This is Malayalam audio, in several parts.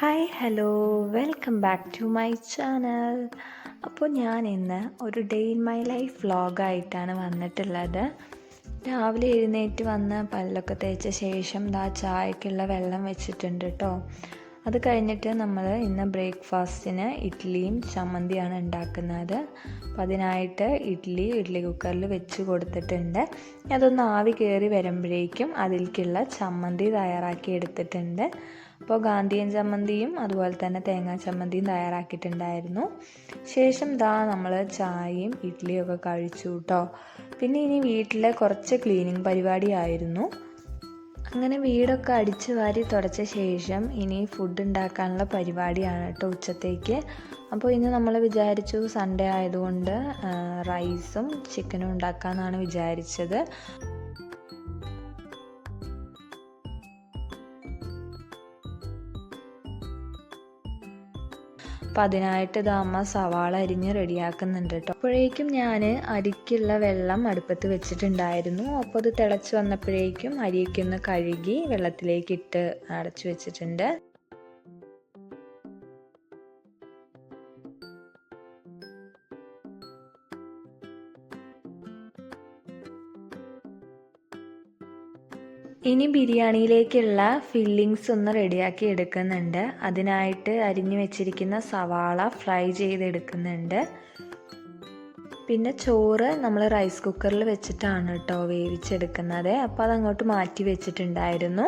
Hi hello welcome back to my channel അപ്പോൾ ഞാൻ ഇന്ന് ഒരു ഡേ ഇൻ മൈ ലൈഫ് വ്ളോഗായിട്ടാണ് വന്നിട്ടുള്ളത്. രാവിലെ എഴുന്നേറ്റ് വന്ന് പല്ലൊക്കെ തേച്ച ശേഷം ദാ ചായക്കുള്ള വെള്ളം വെച്ചിട്ടുണ്ട് കേട്ടോ അത് കഴിഞ്ഞിട്ട് നമ്മൾ ഇന്ന് ബ്രേക്ക്ഫാസ്റ്റിന് ഇഡ്ഡലിയും ചമ്മന്തിയാണ് ഉണ്ടാക്കുന്നത്. അപ്പം അതിനായിട്ട് ഇഡ്ഡലി ഇഡ്ഡലി കുക്കറിൽ വെച്ച് കൊടുത്തിട്ടുണ്ട്. അതൊന്ന് ആവി കയറി വരുമ്പോഴേക്കും അതിലേക്കുള്ള ചമ്മന്തി തയ്യാറാക്കി എടുത്തിട്ടുണ്ട്. അപ്പോൾ ഗാന്ധിയൻ ചമ്മന്തിയും അതുപോലെ തന്നെ തേങ്ങാ ചമ്മന്തിയും തയ്യാറാക്കിയിട്ടുണ്ടായിരുന്നു. ശേഷം ദാ നമ്മൾ ചായയും ഇഡ്ഡലിയും ഒക്കെ കഴിച്ചു കേട്ടോ പിന്നെ ഇനി വീട്ടിലെ കുറച്ച് ക്ലീനിങ് പരിപാടിയായിരുന്നു അങ്ങനെ വീടൊക്കെ അടിച്ചു വാരി തുടച്ച ശേഷം ഇനി ഫുഡ് ഉണ്ടാക്കാനുള്ള പരിപാടിയാണ് കേട്ടോ ഉച്ചത്തേക്ക്. അപ്പോൾ ഇന്ന് നമ്മൾ വിചാരിച്ചു സൺഡേ ആയതുകൊണ്ട് റൈസും ചിക്കനും ഉണ്ടാക്കാമെന്നാണ് വിചാരിച്ചത്. അപ്പം അതിനായിട്ട് അമ്മ സവാള അരിഞ്ഞ് റെഡിയാക്കുന്നുണ്ട് കേട്ടോ അപ്പോഴേക്കും ഞാൻ അരിക്കുള്ള വെള്ളം അടുപ്പത്ത് വെച്ചിട്ടുണ്ടായിരുന്നു. അപ്പോൾ അത് തിളച്ച് വന്നപ്പോഴേക്കും അരിയൊക്കെ ഒന്ന് കഴുകി വെള്ളത്തിലേക്ക് ഇട്ട് അടച്ചു വെച്ചിട്ടുണ്ട്. ഇനി ബിരിയാണിയിലേക്കുള്ള ഫില്ലിങ്സ് ഒന്ന് റെഡിയാക്കി എടുക്കുന്നുണ്ട്. അതിനായിട്ട് അരിഞ്ഞു വെച്ചിരിക്കുന്ന സവാള ഫ്രൈ ചെയ്തെടുക്കുന്നുണ്ട്. പിന്നെ ചോറ് നമ്മൾ റൈസ് കുക്കറിൽ വെച്ചിട്ടാണ് കേട്ടോ വേവിച്ചെടുക്കുന്നത്. അപ്പോൾ അതങ്ങോട്ട് മാറ്റി വെച്ചിട്ടുണ്ടായിരുന്നു.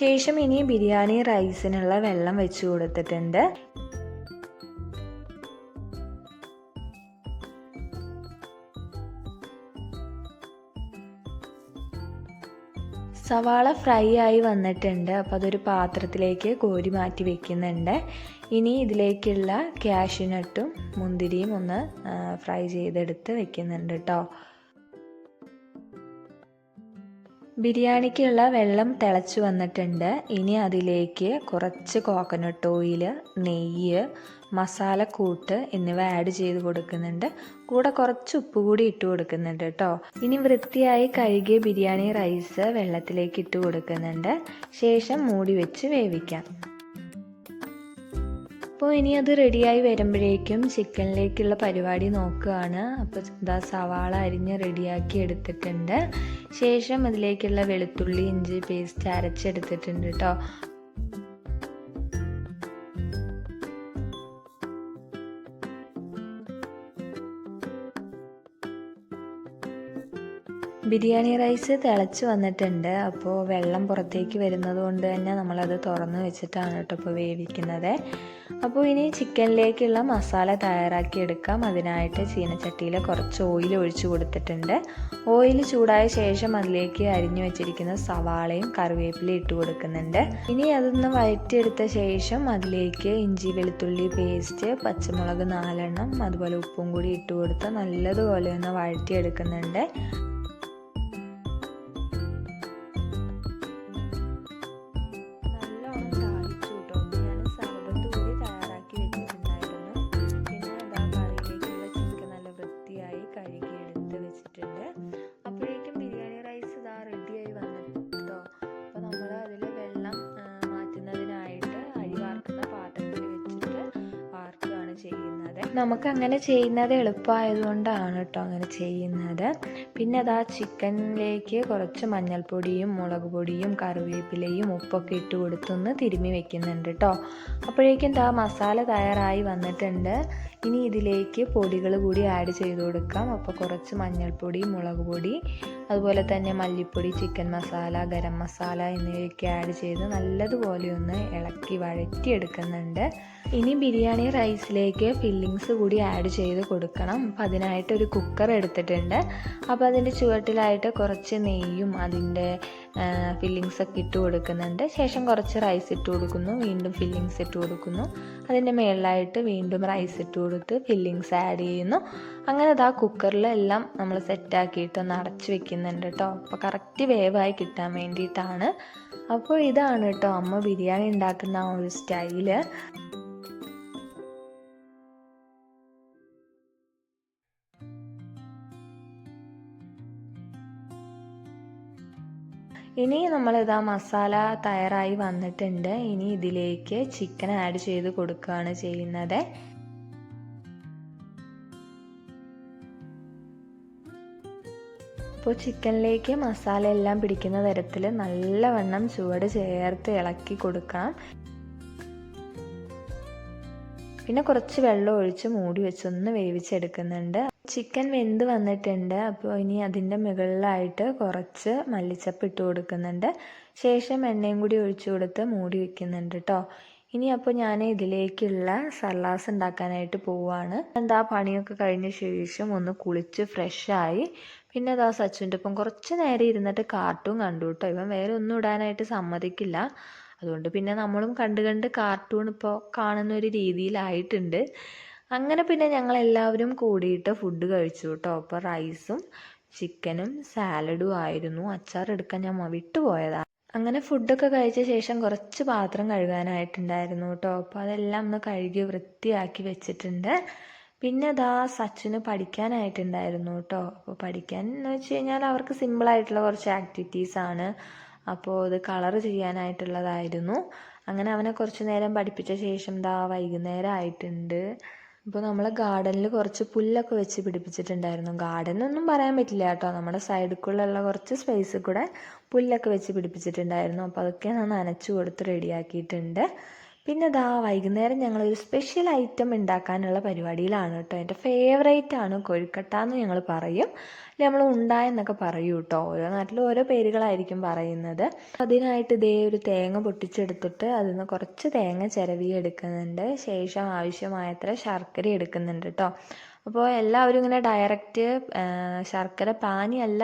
ശേഷം ഇനി ബിരിയാണി റൈസിനുള്ള വെള്ളം വെച്ച് കൊടുത്തിട്ടുണ്ട്. സവാള ഫ്രൈ ആയി വന്നിട്ടുണ്ട്. അപ്പോൾ അതൊരു പാത്രത്തിലേക്ക് കോരി മാറ്റി വെക്കുന്നുണ്ട്. ഇനി ഇതിലേക്കുള്ള ക്യാഷ്യൂനട്ടും മുന്തിരിയും ഒന്ന് ഫ്രൈ ചെയ്തെടുത്ത് വെക്കുന്നുണ്ട് കേട്ടോ ബിരിയാണിക്കുള്ള വെള്ളം തിളച്ചു വന്നിട്ടുണ്ട്. ഇനി അതിലേക്ക് കുറച്ച് കോക്കനട്ട് ഓയിൽ നെയ്യ് മസാലക്കൂട്ട് എന്നിവ ആഡ് ചെയ്ത് കൊടുക്കുന്നുണ്ട്. കൂടെ കുറച്ച് ഉപ്പ് കൂടി ഇട്ട് കൊടുക്കുന്നുണ്ട് കേട്ടോ. ഇനി വൃത്തിയായി കഴുകിയ ബിരിയാണി റൈസ് വെള്ളത്തിലേക്ക് ഇട്ട് കൊടുക്കുന്നുണ്ട്. ശേഷം മൂടി വെച്ച് വേവിക്കാം. അപ്പോൾ ഇനി അത് റെഡിയായി വരുമ്പോഴേക്കും ചിക്കനിലേക്കുള്ള പരിപാടി നോക്കുകയാണ്. അപ്പോൾ ഇതാ സവാള അരിഞ്ഞ് റെഡിയാക്കി എടുത്തിട്ടുണ്ട്. ശേഷം അതിലേക്കുള്ള വെളുത്തുള്ളി ഇഞ്ചി പേസ്റ്റ് അരച്ചെടുത്തിട്ടുണ്ട് കേട്ടോ ബിരിയാണി റൈസ് തിളച്ച് വന്നിട്ടുണ്ട്. അപ്പോൾ വെള്ളം പുറത്തേക്ക് വരുന്നത് കൊണ്ട് തന്നെ നമ്മളത് തുറന്ന് വെച്ചിട്ടാണ് കേട്ടോ ഇപ്പോൾ വേവിക്കുന്നത്. അപ്പോൾ ഇനി ചിക്കനിലേക്കുള്ള മസാല തയ്യാറാക്കി എടുക്കാം. അതിനായിട്ട് ചീനച്ചട്ടിയിൽ കുറച്ച് ഓയിൽ ഒഴിച്ചു കൊടുത്തിട്ടുണ്ട്. ഓയിൽ ചൂടായ ശേഷം അതിലേക്ക് അരിഞ്ഞു വെച്ചിരിക്കുന്ന സവാളയും കറിവേപ്പിലയും ഇട്ട് കൊടുക്കുന്നുണ്ട്. ഇനി അതൊന്ന് വഴറ്റിയെടുത്ത ശേഷം അതിലേക്ക് ഇഞ്ചി വെളുത്തുള്ളി പേസ്റ്റ് പച്ചമുളക് നാലെണ്ണം അതുപോലെ ഉപ്പും കൂടി ഇട്ട് കൊടുത്ത് നല്ലതുപോലെ ഒന്ന് വഴറ്റിയെടുക്കുന്നുണ്ട്. നമുക്ക് അങ്ങനെ ചെയ്യുന്നത് എളുപ്പമായതുകൊണ്ടാണ് കേട്ടോ അങ്ങനെ ചെയ്യുന്നത്. പിന്നെ അത് ആ ചിക്കനിലേക്ക് കുറച്ച് മഞ്ഞൾപ്പൊടിയും മുളക് പൊടിയും കറിവേപ്പിലയും ഉപ്പൊക്കെ ഇട്ട് കൊടുത്തൊന്ന് തിരുമ്മി വെക്കുന്നുണ്ട് കേട്ടോ അപ്പോഴേക്കും ദാ മസാല തയ്യാറായി വന്നിട്ടുണ്ട്. ഇനി ഇതിലേക്ക് പൊടികൾ കൂടി ആഡ് ചെയ്ത് കൊടുക്കാം. അപ്പോൾ കുറച്ച് മഞ്ഞൾപ്പൊടി മുളക് പൊടി അതുപോലെ തന്നെ മല്ലിപ്പൊടി ചിക്കൻ മസാല ഗരം മസാല എന്നിവയൊക്കെ ആഡ് ചെയ്ത് നല്ലതുപോലെ ഒന്ന് ഇളക്കി വഴറ്റിയെടുക്കുന്നുണ്ട്. ഇനി ബിരിയാണി റൈസിലേക്ക് ഫില്ലിങ്സ് കൂടി ആഡ് ചെയ്ത് കൊടുക്കണം. അപ്പോൾ അതിനായിട്ട് ഒരു കുക്കർ എടുത്തിട്ടുണ്ട്. അപ്പോൾ അതിന്റെ ചുവട്ടിലായിട്ട് കുറച്ച് നെയ്യും അതിന്റെ ഫില്ലിങ്സ് ഒക്കെ ഇട്ട് കൊടുക്കുന്നുണ്ട്. ശേഷം കുറച്ച് റൈസ് ഇട്ട് കൊടുക്കുന്നു. വീണ്ടും ഫില്ലിങ്സ് ഇട്ട് കൊടുക്കുന്നു. അതിന്റെ മേളിലായിട്ട് വീണ്ടും റൈസ് ഇട്ട് കൊടുത്ത് ഫില്ലിങ്സ് ആഡ് ചെയ്യുന്നു. അങ്ങനെ അതാ കുക്കറിലെല്ലാം നമ്മൾ സെറ്റാക്കിയിട്ട് ഒന്ന് അടച്ച് വെക്കുന്നുണ്ട് കേട്ടോ അപ്പോൾ കറക്റ്റ് വേവായി കിട്ടാൻ വേണ്ടിയിട്ടാണ്. അപ്പോൾ ഇതാണ് കേട്ടോ അമ്മ ബിരിയാണി ഉണ്ടാക്കുന്ന ആ ഒരു സ്റ്റൈൽ. ഇനി നമ്മളിതാ മസാല തയ്യാറായി വന്നിട്ടുണ്ട്. ഇനി ഇതിലേക്ക് ചിക്കൻ ആഡ് ചെയ്ത് കൊടുക്കുകയാണ് ചെയ്യുന്നത്. അപ്പോൾ ചിക്കനിലേക്ക് മസാല എല്ലാം പിടിക്കുന്ന തരത്തിൽ നല്ലവണ്ണം ചുവട് ചേർത്ത് ഇളക്കി കൊടുക്കാം. പിന്നെ കുറച്ച് വെള്ളം ഒഴിച്ച് മൂടി വെച്ചൊന്ന് വേവിച്ചെടുക്കുന്നുണ്ട്. ചിക്കൻ വെന്ത് വന്നിട്ടുണ്ട്. അപ്പോൾ ഇനി അതിന്റെ മുകളിലായിട്ട് കുറച്ച് മല്ലിച്ചപ്പ് ഇട്ട് കൊടുക്കുന്നുണ്ട്. ശേഷം എണ്ണയും കൂടി ഒഴിച്ചു കൊടുത്ത് മൂടി വെക്കുന്നുണ്ട് കേട്ടോ ഇനി അപ്പോൾ ഞാൻ ഇതിലേക്കുള്ള സലാസ് ഉണ്ടാക്കാനായിട്ട് പോവുകയാണ് എന്താ പണിയൊക്കെ കഴിഞ്ഞ ശേഷം ഒന്ന് കുളിച്ച് ഫ്രഷായി പിന്നെ അതാ സച്ചിന്റെ ഒപ്പം കുറച്ച് നേരം ഇരുന്നിട്ട് കാർട്ടൂൺ കണ്ടു കേട്ടോ ഇവൻ വേറെ ഒന്നും ഇടാനായിട്ട് സമ്മതിക്കില്ല. അതുകൊണ്ട് പിന്നെ നമ്മളും കണ്ട് കണ്ട് കാർട്ടൂൺ ഇപ്പോൾ കാണുന്ന ഒരു രീതിയിലായിട്ടുണ്ട്. അങ്ങനെ പിന്നെ ഞങ്ങൾ എല്ലാവരും കൂടിയിട്ട് ഫുഡ് കഴിച്ചു കേട്ടോ അപ്പോൾ റൈസും ചിക്കനും സാലഡും ആയിരുന്നു. അച്ചാർ എടുക്കാൻ ഞാൻ വിട്ടുപോയതാണ് അങ്ങനെ ഫുഡൊക്കെ കഴിച്ച ശേഷം കുറച്ച് പാത്രം കഴുകാനായിട്ടുണ്ടായിരുന്നു കേട്ടോ അപ്പോൾ അതെല്ലാം ഒന്ന് കഴുകി വൃത്തിയാക്കി വെച്ചിട്ടുണ്ട്. പിന്നെ അതാ സച്ചിന് പഠിക്കാനായിട്ടുണ്ടായിരുന്നു കേട്ടോ അപ്പോൾ പഠിക്കാൻ എന്ന് വെച്ച് കഴിഞ്ഞാൽ അവർക്ക് സിമ്പിളായിട്ടുള്ള കുറച്ച് ആക്ടിവിറ്റീസ് ആണ്. അപ്പോൾ ഇത് കളർ ചെയ്യാനായിട്ടുള്ളതായിരുന്നു. അങ്ങനെ അവനെ കുറച്ച് നേരം പഠിപ്പിച്ച ശേഷം ദാ വൈകുന്നേരം ആയിട്ടുണ്ട്. ഇപ്പോൾ നമ്മൾ ഗാർഡനിൽ കുറച്ച് പുല്ലൊക്കെ വെച്ച് പിടിപ്പിച്ചിട്ടുണ്ടായിരുന്നു. ഗാർഡൻ എന്നൊന്നും പറയാൻ പറ്റില്ല കേട്ടോ. നമ്മുടെ സൈഡിൽ കുറച്ച് സ്പേസിൽ കൂടെ പുല്ലൊക്കെ വെച്ച് പിടിപ്പിച്ചിട്ടുണ്ടായിരുന്നു. അപ്പോൾ അതൊക്കെ ഞാൻ നനച്ചു കൊടുത്ത് റെഡിയാക്കിയിട്ടുണ്ട് പിന്നെ ദാ വൈകുന്നേരം ഞങ്ങൾ ഒരു സ്പെഷ്യൽ ഐറ്റം ഉണ്ടാക്കാനുള്ള പരിപാടിയിലാണ് കേട്ടോ എന്റെ ഫേവറേറ്റ് ആണ് കൊഴുക്കട്ട എന്ന് ഞങ്ങൾ പറയും. അല്ലെങ്കിൽ നമ്മൾ ഉണ്ടായെന്നൊക്കെ പറയൂ കേട്ടോ ഓരോ നാട്ടിലും ഓരോ പേരുകളായിരിക്കും പറയുന്നത്. അതിനായിട്ട് ഇതേ ഒരു തേങ്ങ പൊട്ടിച്ചെടുത്തിട്ട് അതിൽ നിന്ന് കുറച്ച് തേങ്ങ ചിരവി എടുക്കുന്നുണ്ട് ശേഷം ആവശ്യമായത്ര ശർക്കര എടുക്കുന്നുണ്ട് കേട്ടോ അപ്പോൾ എല്ലാവരും ഇങ്ങനെ ഡയറക്റ്റ് ശർക്കര പാനിയല്ല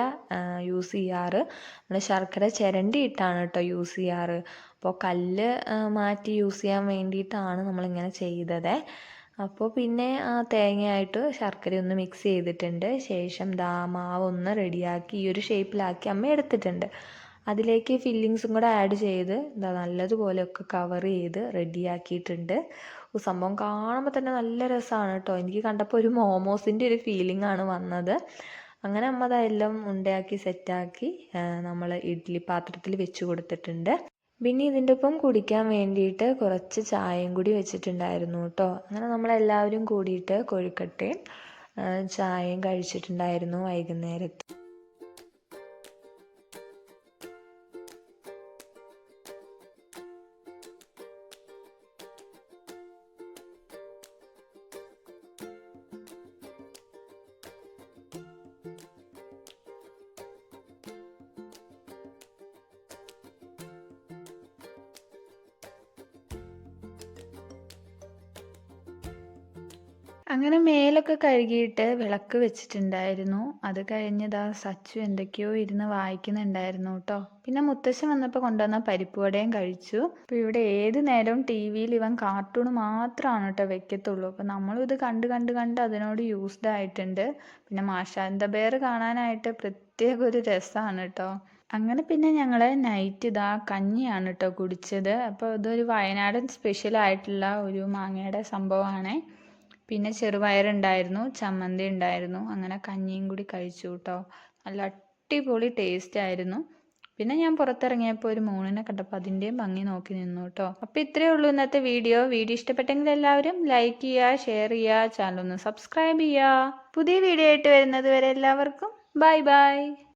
യൂസ് ചെയ്യാറ്. നമ്മൾ ശർക്കര ചിരണ്ടിയിട്ടാണ് കേട്ടോ യൂസ് ചെയ്യാറ്. അപ്പോൾ കല്ല് മാറ്റി യൂസ് ചെയ്യാൻ വേണ്ടിയിട്ടാണ് നമ്മളിങ്ങനെ ചെയ്തത്. അപ്പോൾ പിന്നെ ആ തേങ്ങയായിട്ട് ശർക്കര ഒന്ന് മിക്സ് ചെയ്തിട്ടുണ്ട്. ശേഷം ദാ മാവ് ഒന്ന് റെഡിയാക്കി ഈ ഒരു ഷേപ്പിലാക്കി അമ്മ എടുത്തിട്ടുണ്ട്. അതിലേക്ക് ഫില്ലിങ്സും കൂടെ ആഡ് ചെയ്ത് എന്താ നല്ലതുപോലെയൊക്കെ കവർ ചെയ്ത് റെഡിയാക്കിയിട്ടുണ്ട് സംഭവം കാണുമ്പോൾ തന്നെ നല്ല രസമാണ് കേട്ടോ എനിക്ക് കണ്ടപ്പോൾ ഒരു മോമോസിന്റെ ഒരു ഫീലിംഗ് ആണ് വന്നത്. അങ്ങനെ അമ്മ അതെല്ലാം ഉണ്ടയാക്കി സെറ്റാക്കി നമ്മൾ ഇഡ്ഡലി പാത്രത്തിൽ വെച്ച് കൊടുത്തിട്ടുണ്ട്. പിന്നെ ഇതിന്റെ ഒപ്പം കുടിക്കാൻ വേണ്ടിയിട്ട് കുറച്ച് ചായയും കൂടി വെച്ചിട്ടുണ്ടായിരുന്നു കേട്ടോ അങ്ങനെ നമ്മളെല്ലാവരും കൂടിയിട്ട് കൊഴുക്കട്ടയും ചായയും കഴിച്ചിട്ടുണ്ടായിരുന്നു വൈകുന്നേരത്ത്. അങ്ങനെ മേലൊക്കെ കഴുകിയിട്ട് വിളക്ക് വെച്ചിട്ടുണ്ടായിരുന്നു. അത് കഴിഞ്ഞതാ സച്ചു എന്തൊക്കെയോ ഇരുന്ന് വായിക്കുന്നുണ്ടായിരുന്നു കേട്ടോ പിന്നെ മുത്തശ്ശൻ വന്നപ്പോൾ കൊണ്ടുവന്ന പരിപ്പ് വടയും കഴിച്ചു. അപ്പോൾ ഇവിടെ ഏത് നേരവും ടി വിയിൽ ഇവൻ കാർട്ടൂൺ മാത്രമാണ് കേട്ടോ വെക്കത്തുള്ളൂ. അപ്പോൾ നമ്മളും ഇത് കണ്ട് കണ്ട് കണ്ട് അതിനോട് യൂസ്ഡ് ആയിട്ടുണ്ട്. പിന്നെ മാഷാന്ത ബേർ കാണാനായിട്ട് പ്രത്യേക ഒരു രസമാണ് കേട്ടോ അങ്ങനെ പിന്നെ ഞങ്ങൾ നൈറ്റ് ഇതാ കഞ്ഞിയാണ് കേട്ടോ കുടിച്ചത്. അപ്പോൾ ഇതൊരു വയനാടൻ സ്പെഷ്യൽ ആയിട്ടുള്ള ഒരു മാങ്ങയുടെ സംഭവമാണ് പിന്നെ ചെറുപയറുണ്ടായിരുന്നു ചമ്മന്തി ഉണ്ടായിരുന്നു അങ്ങനെ കഞ്ഞിയും കൂടി കഴിച്ചു കേട്ടോ നല്ല അടിപൊളി ടേസ്റ്റ് ആയിരുന്നു. പിന്നെ ഞാൻ പുറത്തിറങ്ങിയപ്പോൾ ഒരു മൂണിനെ കണ്ടപ്പോൾ അതിന്റെയും ഭംഗി നോക്കി നിന്നു കേട്ടോ അപ്പോൾ ഇത്രയേ ഉള്ളൂ ഇന്നത്തെ വീഡിയോ. വീഡിയോ ഇഷ്ടപ്പെട്ടെങ്കിൽ എല്ലാവരും ലൈക്ക് ചെയ്യുക ഷെയർ ചെയ്യുക ചാനൽ ഒന്ന് സബ്സ്ക്രൈബ് ചെയ്യുക. പുതിയ വീഡിയോ ആയിട്ട് വരുന്നത് വരെ എല്ലാവർക്കും ബൈ ബൈ